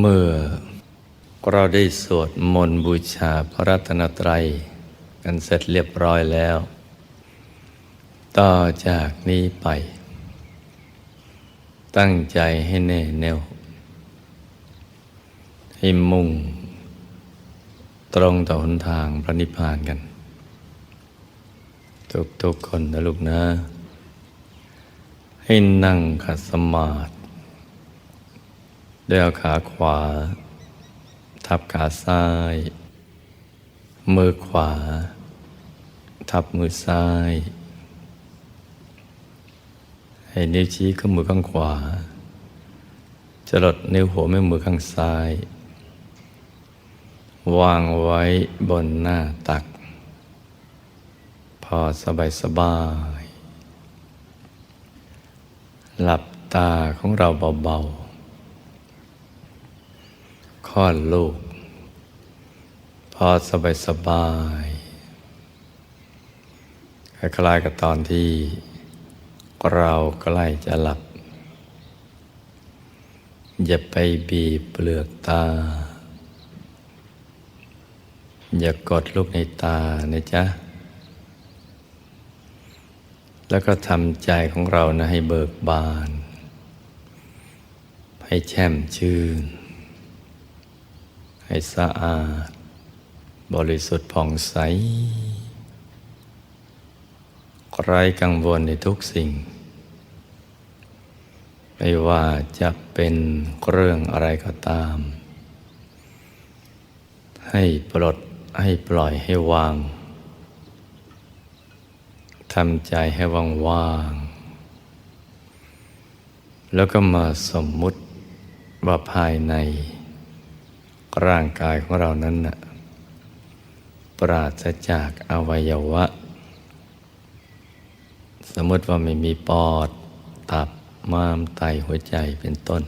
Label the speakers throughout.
Speaker 1: เมื่อเราได้สวดมนต์บูชาพระรัตนตรัย กันเสร็จเรียบร้อยแล้ว ต่อจากนี้ไป ตั้งใจให้แน่แน่ว ให้มุ่ง ตรงต่อหนทางพระนิพพานกัน ทุกทุกๆคนนะลูกนะ ให้นั่งขัดสมาธิ ด้วยเอาขาขวา ทับขาซ้าย มือขวา ทับมือซ้าย ให้นิ้วชี้ข้ามือข้างขวาจะลดนิ้วหัวแม่มือข้างซ้าย วางไว้บนหน้าตัก พอสบายสบาย หลับตาของเราเบาๆ ลอดลูก พอสบายสบายๆคล้ายๆกับตอนที่เราใกล้จะหลับ อย่าไปบีบเปลือกตา อย่ากดลูกในตานะจ๊ะ แล้วก็ทำใจของเรานะให้เบิกบาน ให้แช่มชื่น ให้สะอาด บริสุทธิ์ผ่องใสไร้กังวลในทุกสิ่ง ไม่ว่าจะเป็นเรื่องอะไรก็ตาม ให้ปลดให้ปล่อยให้วางทำใจให้ว่างๆแล้วก็มาสมมุติว่าภายใน ร่างกายของเรานั้นนะปราศจากอวัยวะ สมมติว่าไม่มีปอด ตับม้ามไตหัวใจเป็นต้น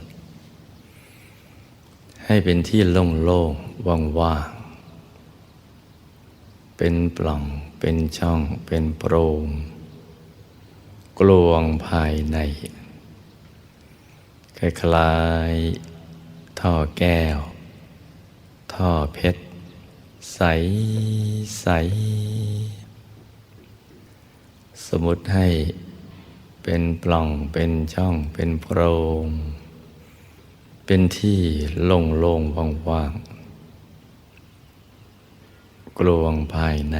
Speaker 1: ให้เป็นที่โล่งๆว่างๆเป็นปล่องเป็นช่องเป็นโพรงกลวงภายในคล้ายๆท่อแก้ว ท่อเพชร ใสใส สมมติให้เป็นปล่องเป็นช่องเป็นโพรง เป็นที่โล่งโล่งว่างว่างๆกลวงภายใน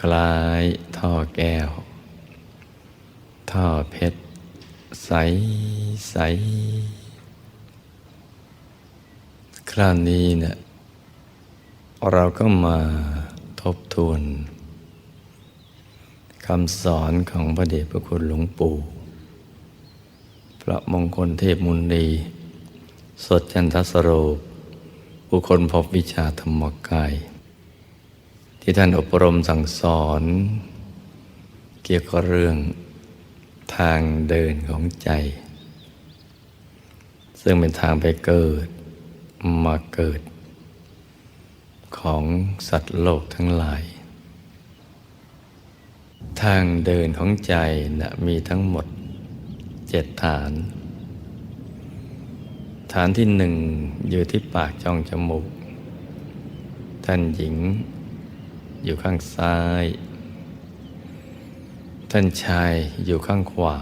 Speaker 1: คล้ายท่อแก้ว ท่อเพชร ใสใส คราวนี้เนี่ยเราก็มาทบทวนคำสอนของพระเดชพระคุณหลวงปู่ พระมงคลเทพมุนีสดจันทสโรบุคคลพบวิชาธรรมกาย ที่ท่านอบรมสั่งสอน เกี่ยวกับเรื่องทางเดินของใจ ซึ่งเป็นทางไปเกิด มาเกิด ของสัตว์โลกทั้งหลาย ทางเดินของใจนะมีทั้งหมดเจ็ดฐาน ฐานที่หนึ่งอยู่ที่ปากช่องจมูก ท่านหญิงอยู่ข้างซ้าย ท่านชายอยู่ข้างขวา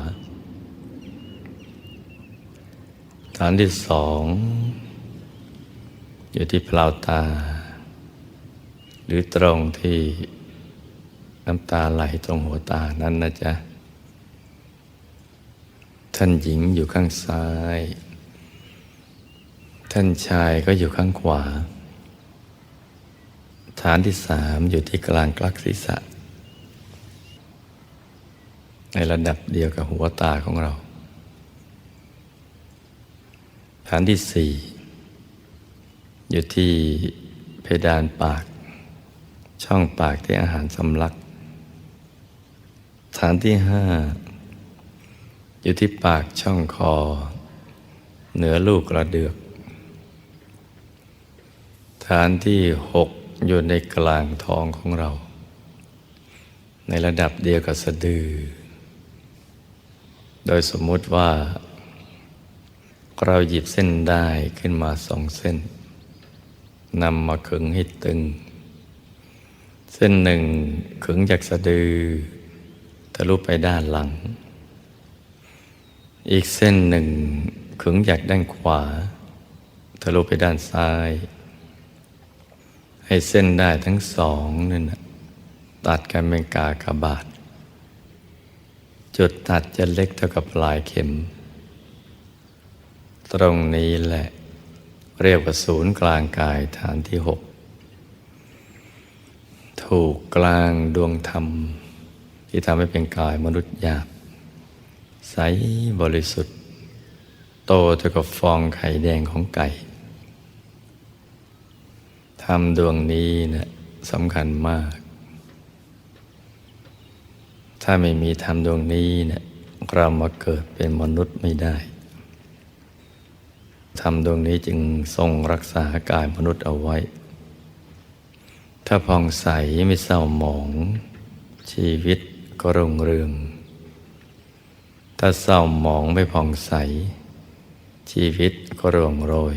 Speaker 1: ฐานที่สอง อยู่ที่เปล่าตา หรือตรงที่น้ำตาไหลตรงหัวตานั้นนะจ๊ะ ท่านหญิงอยู่ข้างซ้าย ท่านชายก็อยู่ข้างขวา ฐานที่สามอยู่ที่กลางกลักศีรษะ ในระดับเดียวกับหัวตาของเรา ฐานที่สี่ อยู่ที่เพดานปาก ช่องปากที่อาหารสำลัก ฐานที่ห้าอยู่ที่ปากช่องคอ เหนือลูกกระเดือก ฐานที่หกอยู่ในกลางท้องของเรา ในระดับเดียวกับสะดือ โดยสมมุติว่า เราหยิบเส้นได้ขึ้นมาสองเส้น นำมาขึงให้ตึง เส้นหนึ่งขึงจากสะดือทะลุไปด้านหลัง อีกเส้นหนึ่งขึงจากด้านขวาทะลุไปด้านซ้าย ให้เส้นได้ทั้งสองนั่นนะตัดกันเป็นกากบาท จุดตัดจะเล็กเท่ากับปลายเข็ม ตรงนี้แหละ เรียกว่าศูนย์กลางกายฐานที่หกถูกกลางดวงธรรม ที่ทำให้เป็นกายมนุษย์หยาบใสบริสุทธิ์ โตเท่ากับฟองไข่แดงของไก่ทำดวงนี้นะสำคัญมาก ถ้าไม่มีธรรมดวงนี้เนะี่ยเรามาเกิดเป็นมนุษย์ไม่ได้ ธรรมดวงนี้จึงทรงรักษากายมนุษย์เอาไว้ ถ้าผ่องใสไม่เศร้าหมอง ชีวิตก็รุ่งเรือง ถ้าเศร้าหมองไม่ผ่องใส ชีวิตก็ร่วงโรย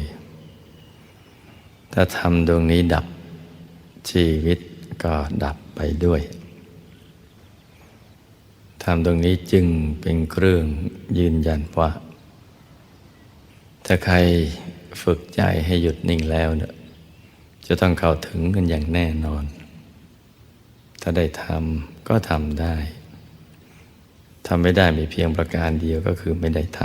Speaker 1: ถ้าทำดวงนี้ดับ ชีวิตก็ดับไปด้วยทำตรงนี้จึงเป็นเครื่องยืนยันว่า ถ้าใครฝึกใจให้หยุดนิ่งแล้วเนี่ยจะต้องเข้าถึงกันอย่างแน่นอน ถ้าได้ทำก็ทำได้ทำไม่ได้มีเพียงประการเดียวก็คือไม่ได้ท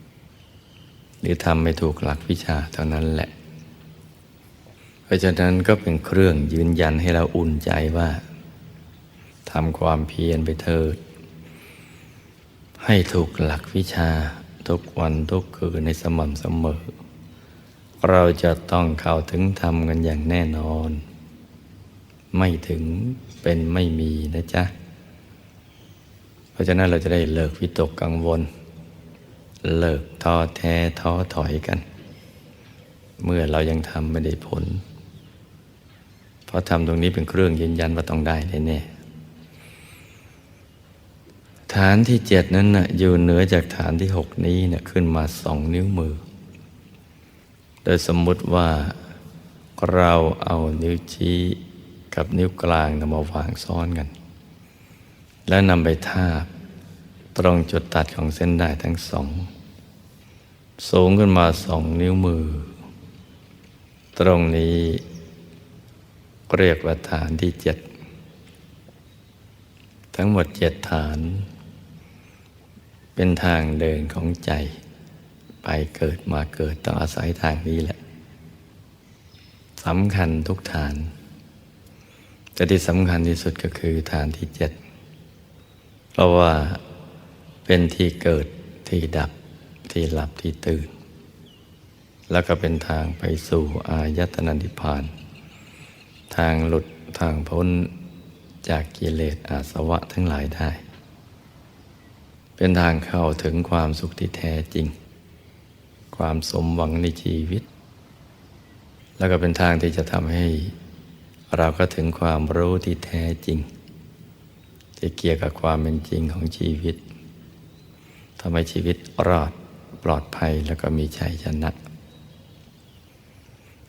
Speaker 1: ำหรือทำไม่ถูกหลักวิชาเท่านั้นแหละ เพราะฉะนั้นก็เป็นเครื่องยืนยันให้เราอุ่นใจว่าทำความเพียรไปเถิด ให้ถูกหลักวิชา ทุกวันทุกคืนในสม่ำเสมอ เราจะต้องเข้าถึงธรรมกันอย่างแน่นอน ไม่ถึงเป็นไม่มีนะจ๊ะ เพราะฉะนั้นเราจะได้เลิกวิตกกังวล เลิกท้อแท้ท้อถอยกัน เมื่อเรายังทำไม่ได้ผล เพราะทำตรงนี้เป็นเครื่องยืนยันว่าต้องได้แน่ ฐานที่เจ็ดนั้นนะอยู่เหนือจากฐานที่หกนี้นะขึ้นมาสองนิ้วมือ โดยสมมุติว่าเราเอานิ้วชี้กับนิ้วกลางนำมาวางซ้อนกัน แล้วนำไปทาบตรงจุดตัดของเส้นได้ทั้งสอง สูงขึ้นมาสองนิ้วมือ ตรงนี้เรียกว่าฐานที่เจ็ดทั้งหมดเจ็ดฐาน เป็นทางเดินของใจ ไปเกิดมาเกิดต้องอาศัยทางนี้แหละสำคัญทุกฐาน แต่ที่สำคัญที่สุดก็คือฐานที่เจ็ดเพราะว่าเป็นที่เกิดที่ดับที่หลับที่ตื่น แล้วก็เป็นทางไปสู่อายตนะนิพพาน ทางหลุดทางพ้นจากกิเลสอาสวะทั้งหลายได้ เป็นทางเข้าถึงความสุขที่แท้จริง ความสมหวังในชีวิต แล้วก็เป็นทางที่จะทำให้เราก็ถึงความรู้ที่แท้จริง ที่เกี่ยวกับความเป็นจริงของชีวิตทำให้ชีวิตรอดปลอดภัยแล้วก็มีชัยชนะ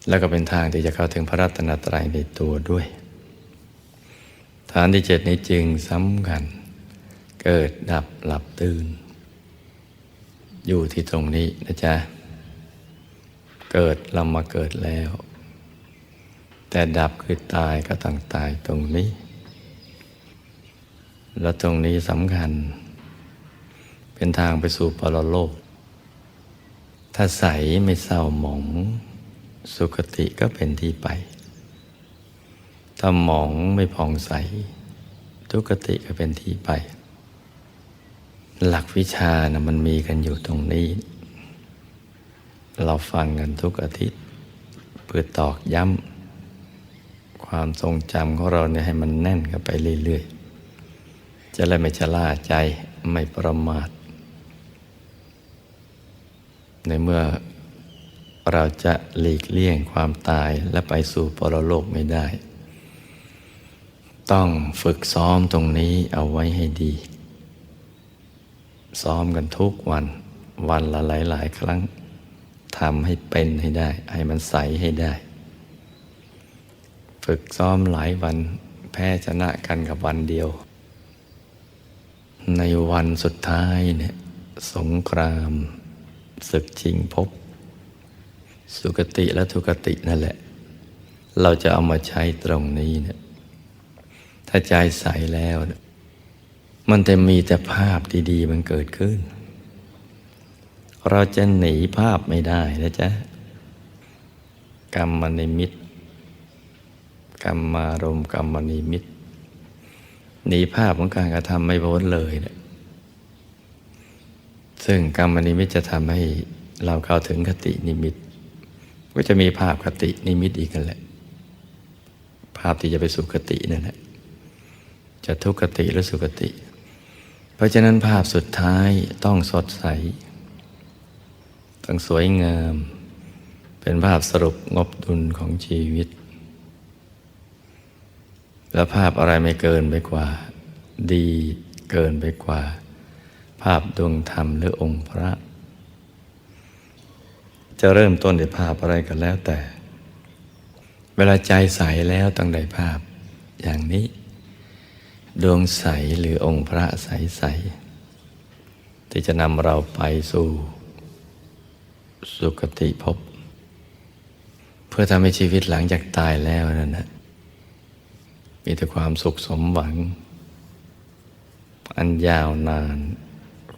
Speaker 1: แล้วก็เป็นทางที่จะเข้าถึงพระรัตนตรัยในตัวด้วย ฐานที่เจ็ดนี้จึงสำคัญ เกิดดับหลับตื่น อยู่ที่ตรงนี้นะจ๊ะ เกิดเรามาเกิดแล้ว แต่ดับคือตายก็ต้องตายตรงนี้ แล้วตรงนี้สำคัญ เป็นทางไปสู่ปรโลก ถ้าใสไม่เศร้าหมอง สุคติก็เป็นที่ไป ถ้าหมองไม่ผ่องใสทุกติก็เป็นที่ไป หลักวิชานะมันมีกันอยู่ตรงนี้ เราฟังกันทุกอาทิตย์เพื่อตอกย้ำความทรงจำของเราเนี่ยให้มันแน่นกันไปเรื่อยๆ จะเลยไม่ชะล่าใจไม่ประมาท ในเมื่อเราจะหลีกเลี่ยงความตายและไปสู่ปรโลกไม่ได้ ต้องฝึกซ้อมตรงนี้เอาไว้ให้ดี ซ้อมกันทุกวัน วันละหลายๆครั้งทำให้เป็นให้ได้ ให้มันใสให้ได้ ฝึกซ้อมหลายวันแพ้ชนะกันกับวันเดียว ในวันสุดท้ายเนี่ยสงครามศึกชิงพบ สุกติและทุกตินั่นแหละ เราจะเอามาใช้ตรงนี้เนี่ยถ้าใจใสแล้วเนี่ย มันจะมีแต่ภาพดีๆมันเกิดขึ้น เราจะหนีภาพไม่ได้นะจ๊ะ กรรมนิมิตกรรมารมณ์กรรมนิมิตหนีภาพของการกระทำไม่พ้นเลยเนี่ยซึ่งกรรมนิมิตจะทำให้เราเข้าถึงคตินิมิต ก็จะมีภาพคตินิมิตอีกกันแหละ ภาพที่จะไปสู่คตินั่นแหละจะทุกขติหรือสุขติ เพราะฉะนั้นภาพสุดท้ายต้องสดใส ต้องสวยงาม เป็นภาพสรุปงบดุลของชีวิต และภาพอะไรไม่เกินไปกว่า ดีเกินไปกว่า ภาพดวงธรรมหรือองค์พระ จะเริ่มต้นด้วยภาพอะไรกันแล้วแต่ เวลาใจใสแล้วต้องได้ภาพอย่างนี้ ดวงใสหรือองค์พระใสใส ๆ ที่จะนำเราไปสู่ สุคติภพเพื่อทำให้ชีวิตหลังจากตายแล้วนั่นนะมีแต่ความสุขสมหวัง อันยาวนาน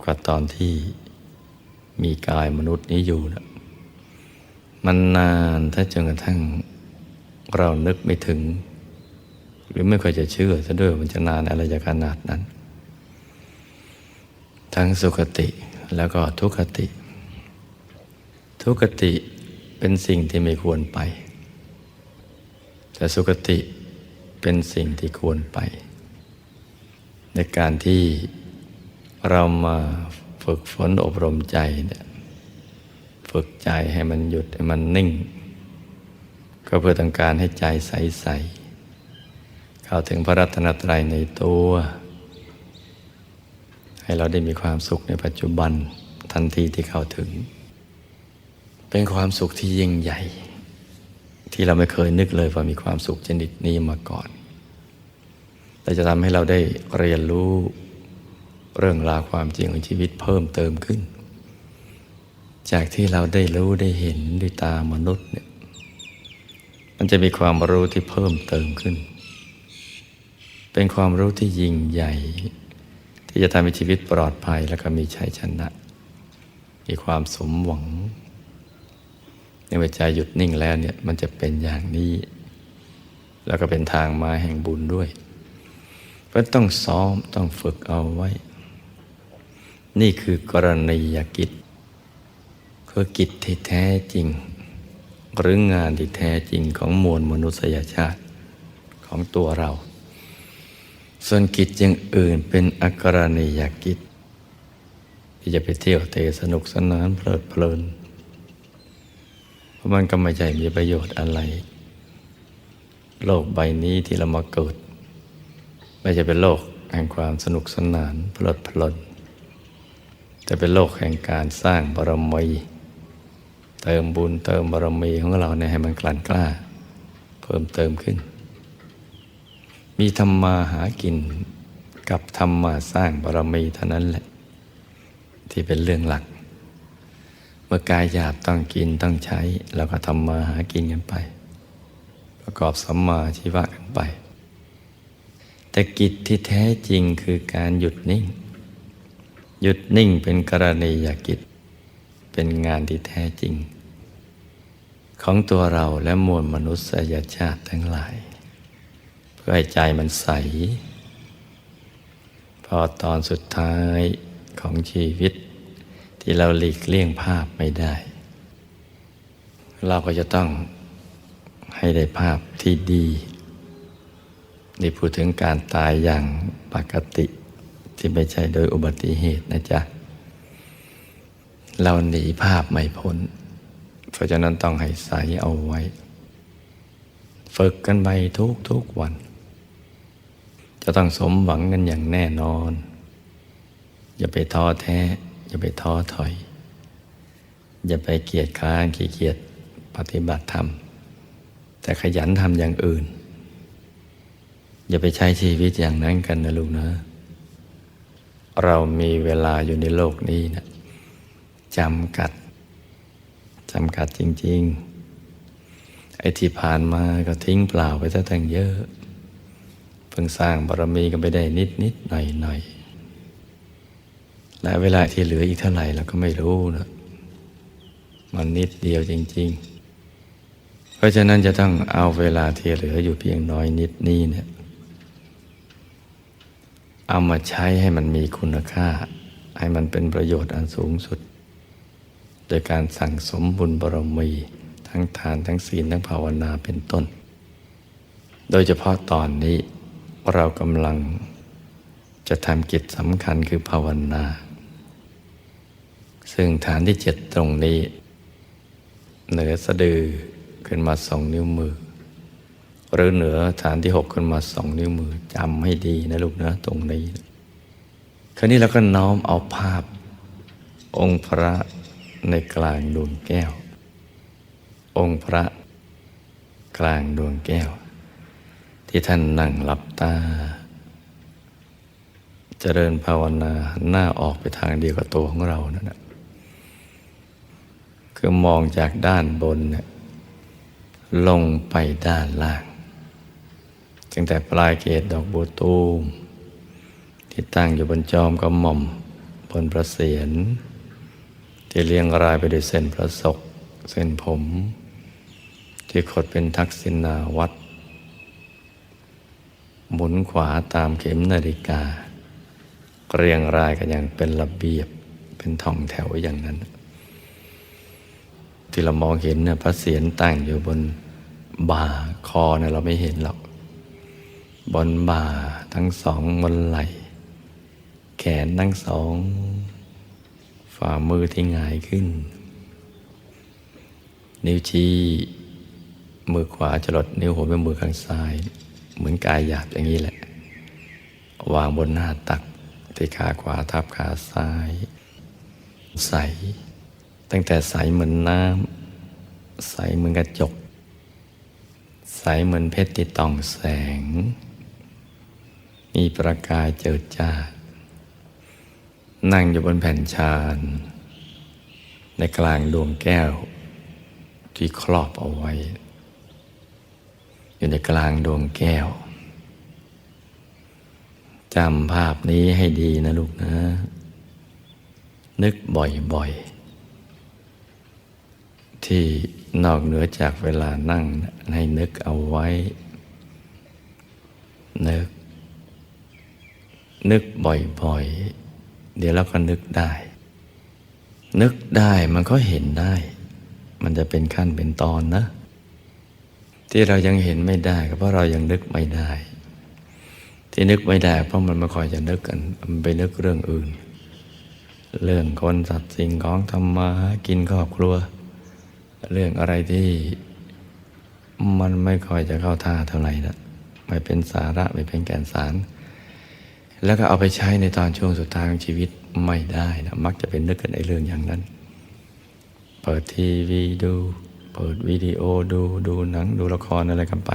Speaker 1: กว่าตอนที่มีกายมนุษย์นี้อยู่นะมันนานถ้าจนกระทั่งเรานึกไม่ถึง หรือไม่ค่อยจะเชื่อซะด้วยมันจะนานอะไรจะขนาดนั้น ทั้งสุขติแล้วก็ทุกขติ ทุกขติเป็นสิ่งที่ไม่ควรไป แต่สุขติเป็นสิ่งที่ควรไป ในการที่เรามาฝึกฝนอบรมใจเนี่ยฝึกใจให้มันหยุดให้มันนิ่ง ก็เพื่อต้องการให้ใจใสๆ เข้าถึงพระรัตนตรัยในตัว ให้เราได้มีความสุขในปัจจุบันทันทีที่เข้าถึง เป็นความสุขที่ยิ่งใหญ่ ที่เราไม่เคยนึกเลยว่ามีความสุขชนิดนี้มาก่อน แต่จะทำให้เราได้เรียนรู้เรื่องราวความจริงของชีวิตเพิ่มเติมขึ้น จากที่เราได้รู้ได้เห็นด้วยตามนุษย์เนี่ยมันจะมีความรู้ที่เพิ่มเติมขึ้น เป็นความรู้ที่ยิ่งใหญ่ ที่จะทำให้ชีวิตปลอดภัยแล้วก็มีชัยชนะ มีความสมหวัง ในเวลาใจหยุดนิ่งแล้วเนี่ยมันจะเป็นอย่างนี้ แล้วก็เป็นทางมาแห่งบุญด้วยเพราะต้องซ้อมต้องฝึกเอาไว้ นี่คือกรณียกิจคือกิจที่แท้จริง หรืองานที่แท้จริงของมวลมนุษยชาติของตัวเรา ส่วนกิจอย่างอื่นเป็นอกรณียกิจ ที่จะไปเที่ยวเตะสนุกสนานเพลิดเพลิน เพราะมันก็ไม่ใช่มีประโยชน์อะไร โลกใบนี้ที่เรามาเกิด ไม่ใช่เป็นโลกแห่งความสนุกสนานเพลิดเพลิน แต่เป็นโลกแห่งการสร้างบารมีเติมบุญเติมบารมีของเราเนี่ยให้มันกลั่นกล้า เพิ่มเติมขึ้น มีธรรมาหากินกับธรรมาสร้างบารมีเท่านั้นแหละ ที่เป็นเรื่องหลัก เมื่อกายหยาบต้องกินต้องใช้เราก็ทำมาหากินกันไป ประกอบสัมมาชีวะกันไป แต่กิจที่แท้จริงคือการหยุดนิ่ง หยุดนิ่งเป็นกรณียกิจ เป็นงานที่แท้จริง ของตัวเราและมวลมนุษยชาติทั้งหลาย เพื่อให้ใจมันใส พอตอนสุดท้ายของชีวิต ที่เราหลีกเลี่ยงภาพไม่ได้ เราก็จะต้องให้ได้ภาพที่ดีนี่พูดถึงการตายอย่างปกติที่ไม่ใช่โดยอุบัติเหตุนะจ๊ะ เราหนีภาพไม่พ้น เพราะฉะนั้นต้องให้ใสเอาไว้ ฝึกกันไปทุกทุกวัน จะต้องสมหวังกันอย่างแน่นอน อย่าไปท้อแท้ อย่าไปท้อถอย อย่าไปเกียจค้านขี้เกียจปฏิบัติธรรม แต่ขยันทำอย่างอื่น อย่าไปใช้ชีวิตอย่างนั้นกันนะลูกนะ เรามีเวลาอยู่ในโลกนี้นะจำกัดจำกัดจริง ๆ ไอ้ที่ผ่านมาก็ทิ้งเปล่าไปซะตั้งเยอะ เพิ่งสร้างบารมีกันไปได้นิดนิดหน่อยหน่อยและเวลาที่เหลืออีกเท่าไหร่เราก็ไม่รู้นะมันนิดเดียวจริง ๆ เพราะฉะนั้นจะต้องเอาเวลาที่เหลืออยู่เพียงน้อยนิดนี้เนี่ยเอามาใช้ให้มันมีคุณค่า ให้มันเป็นประโยชน์อันสูงสุด โดยการสั่งสมบุญบารมี ทั้งทานทั้งศีลทั้งภาวนาเป็นต้น โดยเฉพาะตอนนี้ เรากำลังจะทำกิจสำคัญคือภาวนา ซึ่งฐานที่เจ็ดตรงนี้ เหนือสะดือขึ้นมาสองนิ้วมือ หรือเหนือฐานที่หกขึ้นมาสองนิ้วมือจำให้ดีนะลูกนะตรงนี้ คราวนี้เราก็น้อมเอาภาพ องค์พระในกลางดวงแก้ว องค์พระกลางดวงแก้ว ที่ท่านนั่งหลับตาเจริญภาวนาหน้าออกไปทางเดียวกับตัวของเรานั่นแหะคือมองจากด้านบนเนี่ยลงไปด้านล่างจึงแต่ปลายเกศดอกบัวตูมที่ตั้งอยู่บนจอมกระหม่อมบนประเสียนที่เรียงรายไปด้วยเส้นประศก เส้นผม ที่ขดเป็นทักษิณาวัด หมุนขวาตามเข็มนาฬิกา เรียงรายกันอย่างเป็นระเบียบเป็นท่องแถวอย่างนั้น ที่เรามองเห็นเนี่ยพระเศียรตั้งอยู่บนบ่าคอเนี่ยเราไม่เห็นหรอก บนบ่าทั้งสองบนไหล่ แขนทั้งสอง ฝ่ามือที่หงายขึ้น นิ้วชี้มือขวาจรดนิ้วหัวแม่มือข้างซ้าย เหมือนกายหยาบอย่างนี้แหละ วางบนหน้าตักที่ขาขวาทับขาซ้าย ใส ตั้งแต่ใสเหมือนน้ำใสเหมือนกระจก ใสเหมือนเพชรที่ต้องแสง มีประกายเจิดจ้า นั่งอยู่บนแผ่นชานในกลางดวงแก้วที่ครอบเอาไว้ อยู่ในกลางดวงแก้วจำภาพนี้ให้ดีนะลูกนะ นึกบ่อยๆ ที่นอกเหนือจากเวลานั่งให้นึกเอาไว้ นึก นึกบ่อยๆ เดี๋ยวเราก็นึกได้ นึกได้มันก็เห็นได้ มันจะเป็นขั้นเป็นตอนนะ ที่เรายังเห็นไม่ได้ก็เพราะเรายังนึกไม่ได้ ที่นึกไม่ได้ เพราะมันไม่คอยจะนึกกันมันไปนึกเรื่องอื่น เรื่องคนสัตว์สิ่งของทำมาหากินครอบครัว เรื่องอะไรที่มันไม่ค่อยจะเข้าท่าเท่าไหร่นะไม่เป็นสาระไม่เป็นแก่นสาร แล้วก็เอาไปใช้ในตอนช่วงสุดท้ายของชีวิตไม่ได้นะมักจะเป็นนึกกันในเรื่องอย่างนั้น เปิดทีวีดู เปิดวิดีโอดูดูหนังดูละครอะไรกันไป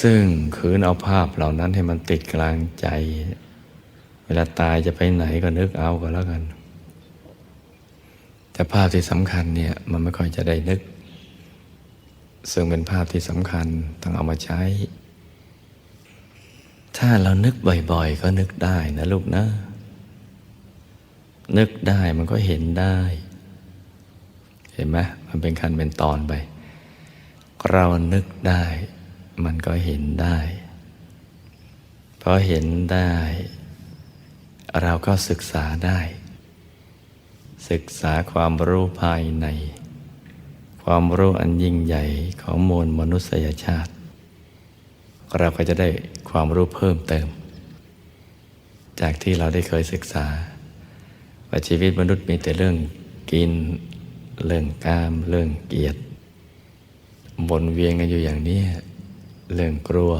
Speaker 1: ซึ่งคืนเอาภาพเหล่านั้นให้มันติดกลางใจ เวลาตายจะไปไหนก็นึกเอาก็แล้วกัน แต่ภาพที่สำคัญเนี่ยมันไม่ค่อยจะได้นึก ซึ่งเป็นภาพที่สำคัญต้องเอามาใช้ ถ้าเรานึกบ่อย ๆ ก็นึกได้นะลูกนะ นึกได้มันก็เห็นได้ เห็นไหม มันเป็นขั้นเป็นตอนไป เรานึกได้ มันก็เห็นได้พอเห็นได้ เราก็ศึกษาได้ ศึกษาความรู้ภายใน ความรู้อันยิ่งใหญ่ของมวลมนุษยชาติ เราก็จะได้ความรู้เพิ่มเติม จากที่เราได้เคยศึกษาว่าชีวิตมนุษย์มีแต่เรื่องกิน เรื่องกามเรื่องเกียรติวนเวียนกันอยู่อย่างนี้เรื่องกลัว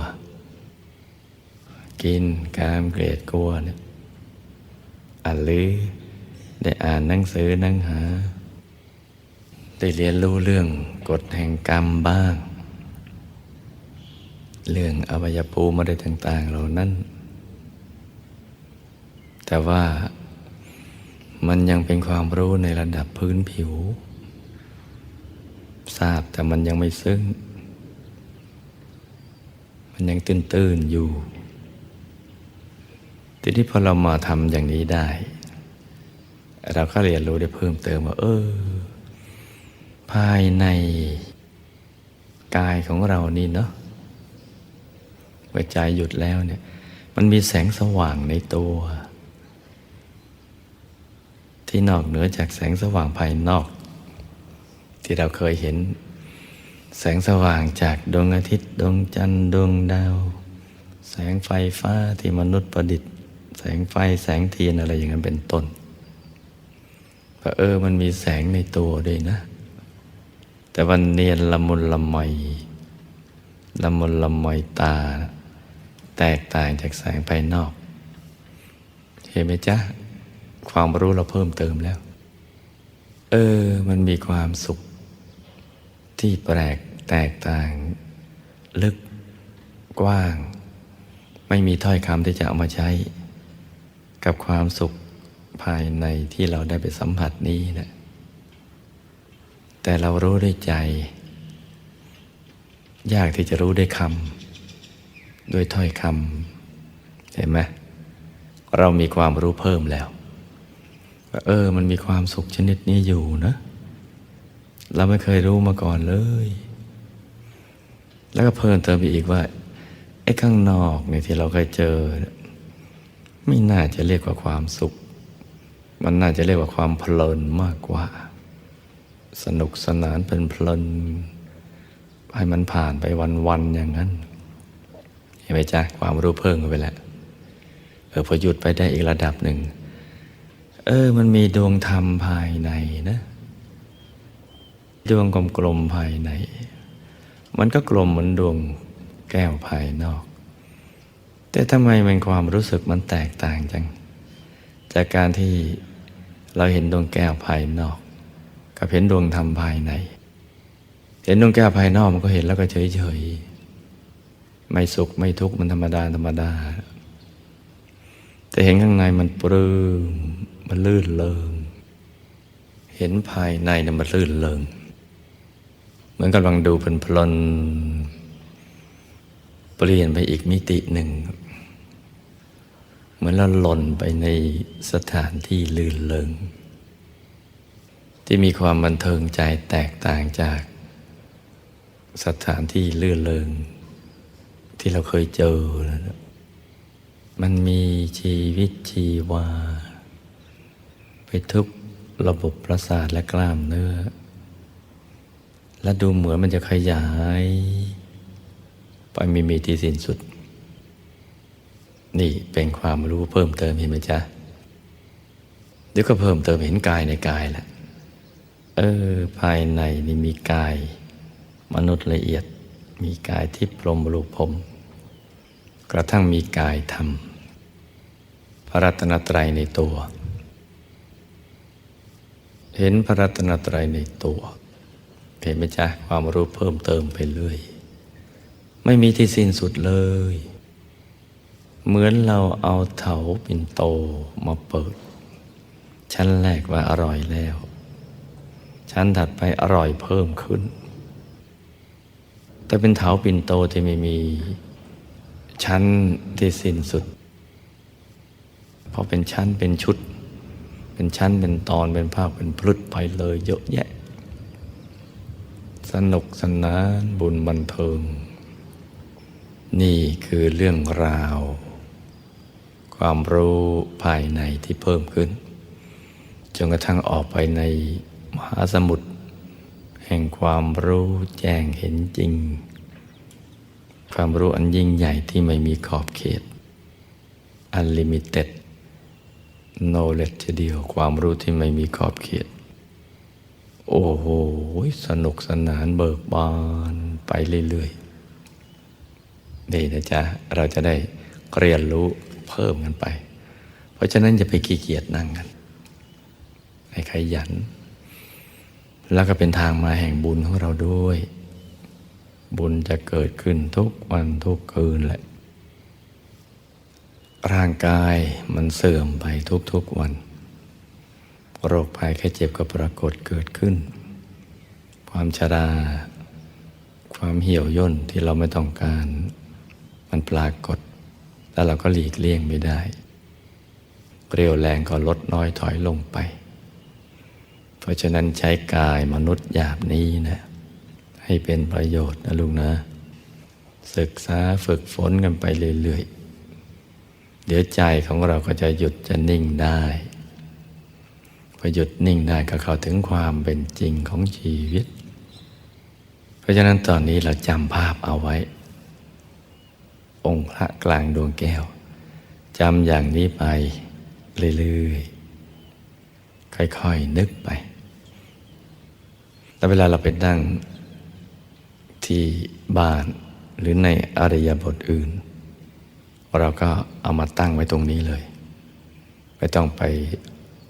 Speaker 1: กินกามเกลียดกลัวเนี่ยอ่านลือได้อ่านหนังสือนังหา ได้เรียนรู้เรื่องกฎแห่งกรรมบ้าง เรื่องอวัยภูมิอะไรต่าง ๆ เหล่านั้น แต่ว่า มันยังเป็นความรู้ในระดับพื้นผิว ทราบแต่มันยังไม่ซึ้ง มันยังตื้นๆอยู่ ทีนี้พอเรามาทำอย่างนี้ได้ เราก็เรียนรู้ได้เพิ่มเติมว่า เออ ภายในกายของเรานี่เนาะเมื่อใจหยุดแล้วเนี่ย มันมีแสงสว่างในตัว ที่นอกเหนือจากแสงสว่างภายนอก ที่เราเคยเห็น แสงสว่างจากดวงอาทิตย์ดวงจันทร์ดวงดาว แสงไฟฟ้าที่มนุษย์ประดิษฐ์ แสงไฟแสงเทียนอะไรอย่างนั้นเป็นต้นก็เออมันมีแสงในตัวด้วยนะ แต่วันเนียนละมุนละไมละมุนละไมตา แตกต่างจากแสงภายนอก เห็นไหมจ๊ะ ความรู้เราเพิ่มเติมแล้ว เออ มันมีความสุข ที่แปลกแตกต่าง ลึก กว้าง ไม่มีถ้อยคำที่จะเอามาใช้ กับความสุขภายในที่เราได้ไปสัมผัสนี้นะแต่เรารู้ด้วยใจ ยากที่จะรู้ด้วยคำด้วยถ้อยคำเห็นไหมเรามีความรู้เพิ่มแล้ว ว่าเออ มันมีความสุขชนิดนี้อยู่นะเราไม่เคยรู้มาก่อนเลย แล้วก็เพิ่มเติมไปอีกว่าไอ้ข้างนอกเนี่ยที่เราเคยเจอ ไม่น่าจะเรียกว่าความสุข มันน่าจะเรียกว่าความเพลินมากกว่า สนุกสนานเป็นเพลิน ให้มันผ่านไปวันๆอย่างนั้น เห็นไหมจ๊ะความรู้เพิ่มขึ้นไปแล้วเออพอหยุดไปได้อีกระดับหนึ่ง เออ มันมีดวงธรรมภายในนะ ดวงกลมๆภายใน มันก็กลมเหมือนดวงแก้วภายนอก แต่ทำไมมันความรู้สึกมันแตกต่างจัง จากการที่เราเห็นดวงแก้วภายนอก กับเห็นดวงธรรมภายใน เห็นดวงแก้วภายนอกมันก็เห็นแล้วก็เฉยเฉยๆไม่สุขไม่ทุกข์มันธรรมดาธรรมดา แต่เห็นข้างในมันปลื้ม มันลื่นเลงเห็นภายในเนี่ยมันลื่นเลงเหมือนกำลังดูเป็นพลนเปลี่ยนไปอีกมิติหนึ่ง เหมือนเราหล่นไปในสถานที่ลื่นเลงที่มีความบันเทิงใจแตกต่างจากสถานที่ลื่นเลงที่เราเคยเจอ มันมีชีวิตชีวา ทุกระบบประสาทและกล้ามเนื้อ และดูเหมือนมันจะขยาย ไปม่มีที่สิ้นสุด นี่เป็นความรู้เพิ่มเติมเห็นไหมจ๊ะเดี๋ยวก็เพิ่มเติมเห็นกายในกายแหละเออ ภายในนี่มีกาย มนุษย์ละเอียด มีกายที่พรมรูปพรหมกระทั่งมีกายธรรมพระรัตนตรัยในตัว เห็นพระรัตนตรัยในตัวเห็นไหมจ๊ะความรู้เพิ่มเติมไปเรื่อย ไม่มีที่สิ้นสุดเลย เหมือนเราเอาเถาปิ่นโตมาเปิด ชั้นแรกว่าอร่อยแล้ว ชั้นถัดไปอร่อยเพิ่มขึ้น แต่เป็นเถาปิ่นโตที่ไม่มีชั้นที่สิ้นสุดเพราะเป็นชั้นเป็นชุด เป็นชั้นเป็นตอนเป็นภาคเป็นพลุดไปเลยเยอะแยะ สนุกสนานบุญบันเทิง นี่คือเรื่องราว ความรู้ภายในที่เพิ่มขึ้น จนกระทั่งออกไปในมหาสมุทรแห่งความรู้แจ้งเห็นจริง ความรู้อันยิ่งใหญ่ที่ไม่มีขอบเขต unlimited knowledge ทีเดียวความรู้ที่ไม่มีขอบเขต โอ้โห สนุกสนานเบิกบานไปเรื่อยๆนี่นะจ๊ะ เราจะได้เรียนรู้เพิ่มกันไป เพราะฉะนั้นอย่าไปขี้เกียจนั่งกันให้ขยัน แล้วก็เป็นทางมาแห่งบุญของเราด้วย บุญจะเกิดขึ้นทุกวันทุกคืนแหละ ร่างกายมันเสื่อมไปทุกๆวัน โรคภัยแค่เจ็บก็ปรากฏเกิดขึ้น ความชรา ความเหี่ยวย่นที่เราไม่ต้องการ มันปรากฏ แล้วเราก็หลีกเลี่ยงไม่ได้ เรียวแรงก็ลดน้อยถอยลงไป เพราะฉะนั้นใช้กายมนุษย์หยาบนี้นะ ให้เป็นประโยชน์นะลุงนะ ศึกษาฝึกฝนกันไปเรื่อยๆ เดี๋ยวใจของเราก็จะหยุดจะนิ่งได้ พอหยุดนิ่งได้ก็เข้าถึงความเป็นจริงของชีวิต เพราะฉะนั้นตอนนี้เราจำภาพเอาไว้ องค์พระกลางดวงแก้วจำอย่างนี้ไปเรื่อยๆ ค่อยๆ นึกไป แล้วเวลาเราไปนั่งที่บ้านหรือในอริยบทอื่น เราก็เอามาตั้งไว้ตรงนี้เลย ไม่ต้องไป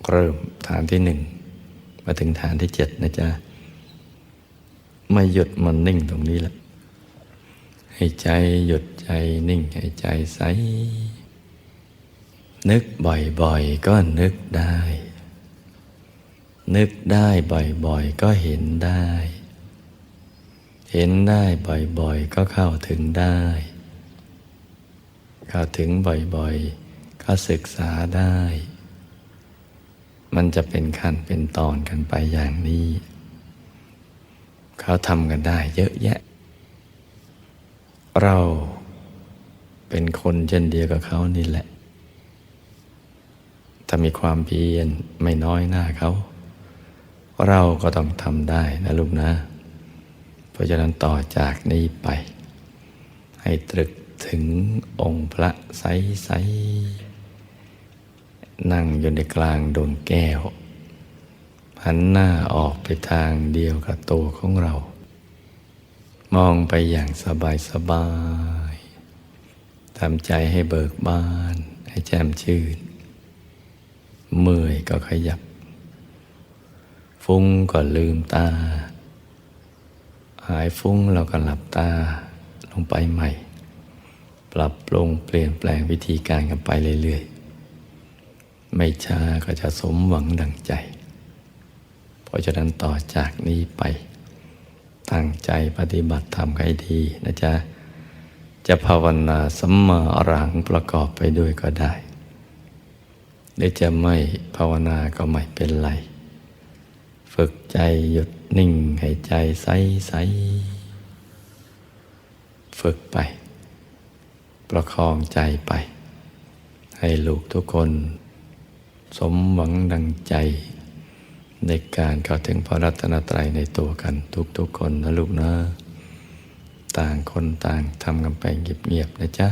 Speaker 1: เริ่มฐานที่หนึ่งมาถึงฐานที่เจ็ดนะจ๊ะไม่หยุดมันนิ่งตรงนี้แหละให้ใจหยุดใจนิ่งให้ใจใส นึกบ่อยๆ ก็นึกได้ นึกได้บ่อยๆ ก็เห็นได้ เห็นได้บ่อยๆ ก็เข้าถึงได้ เข้าถึงบ่อยๆ ก็ศึกษาได้ มันจะเป็นขั้นเป็นตอนกันไปอย่างนี้ เขาทำกันได้เยอะแยะ เราเป็นคนเช่นเดียวกับเขานี่แหละ ถ้ามีความเพียรไม่น้อยหน้าเขา เราก็ต้องทำได้นะลูกนะ เพราะฉะนั้นต่อจากนี้ไป ให้ตรึก ถึงองค์พระใสใสๆนั่งอยู่ในกลางดวงแก้ว หันหน้าออกไปทางเดียวกับตัวของเรา มองไปอย่างสบายสบายทำใจให้เบิกบาน ให้แจ่มชื่น เมื่อยก็ขยับ ฟุ้งก็ลืมตา หายฟุ้งเราก็หลับตาลงไปใหม่ ปรับปรุงเปลี่ยนแปลงวิธีการกันไปเรื่อยๆ ไม่ช้าก็จะสมหวังดังใจ เพราะฉะนั้นต่อจากนี้ไป ตั้งใจปฏิบัติธรรมให้ดีนะจ๊ะ จะภาวนาสัมมาอรังประกอบไปด้วยก็ได้ หรือจะไม่ภาวนาก็ไม่เป็นไร ฝึกใจหยุดนิ่งให้ใจใสใสฝึกไป ประคองใจไป ให้ลูกทุกคน สมหวังดังใจ ในการเข้าถึงพระรัตนตรัยในตัวกันทุกๆคนนะลูกนะ ต่างคนต่างทำกันไปเงียบๆนะจ๊ะ